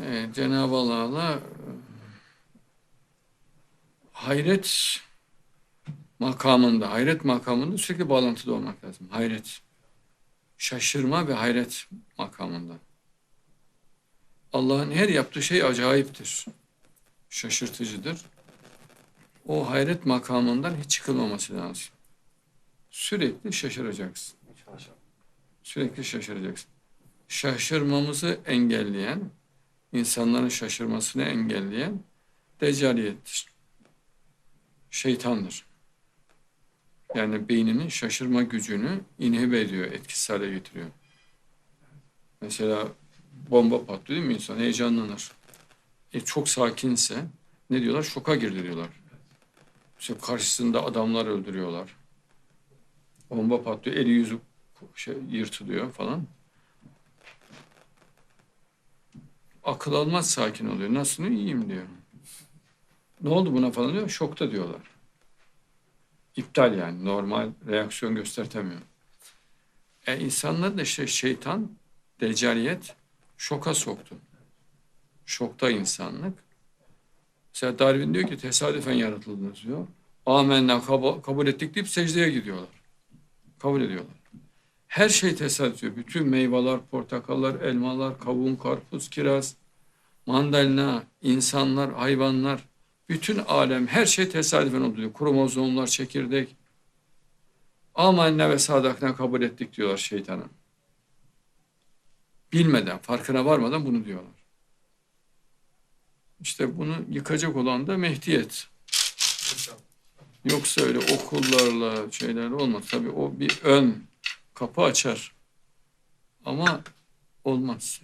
e, Cenab-ı Allah'la e, hayret makamında, hayret makamında sürekli bağlantıda olmak lazım. Hayret. Şaşırma ve hayret makamında. Allah'ın her yaptığı şey acayiptir. Şaşırtıcıdır. O hayret makamından hiç çıkılmaması lazım. Sürekli şaşıracaksın. Sürekli şaşıracaksın. Şaşırmamızı engelleyen, insanların şaşırmasını engelleyen deccaliyettir. Şeytandır. Yani beyninin şaşırma gücünü inhibe ediyor, etkisiz hale getiriyor. Mesela bomba patlıyor değil mi insan? Heyecanlanır. E, çok sakinse ne diyorlar? Şoka girdi diyorlar. İşte karşısında adamlar öldürüyorlar. Bomba patlıyor, eli yüzü şey, yırtılıyor falan. Akıl almaz sakin oluyor. Nasıl iyiyim diyor. Ne oldu buna falan diyor. Şokta diyorlar. İptal yani. Normal reaksiyon göstertemiyor. E insanları da işte şeytan, deccaliyet şoka soktu. Şokta insanlık. Mesela Darwin diyor ki tesadüfen yaratıldınız diyor. Amenna kab- kabul ettik deyip secdeye gidiyorlar. Kabul ediyorlar. Her şey tesadüf. Bütün meyveler, portakallar, elmalar, kavun, karpuz, kiraz, mandalina, insanlar, hayvanlar, bütün alem her şey tesadüfen oldu. Kromozomlar, çekirdek. Amenna ve sadakna kabul ettik diyorlar şeytana. Bilmeden, farkına varmadan bunu diyorlar. İşte bunu yıkacak olan da Mehdiyet. Yoksa öyle okullarla şeylerle olmaz. Tabii o bir ön kapı açar. Ama olmaz.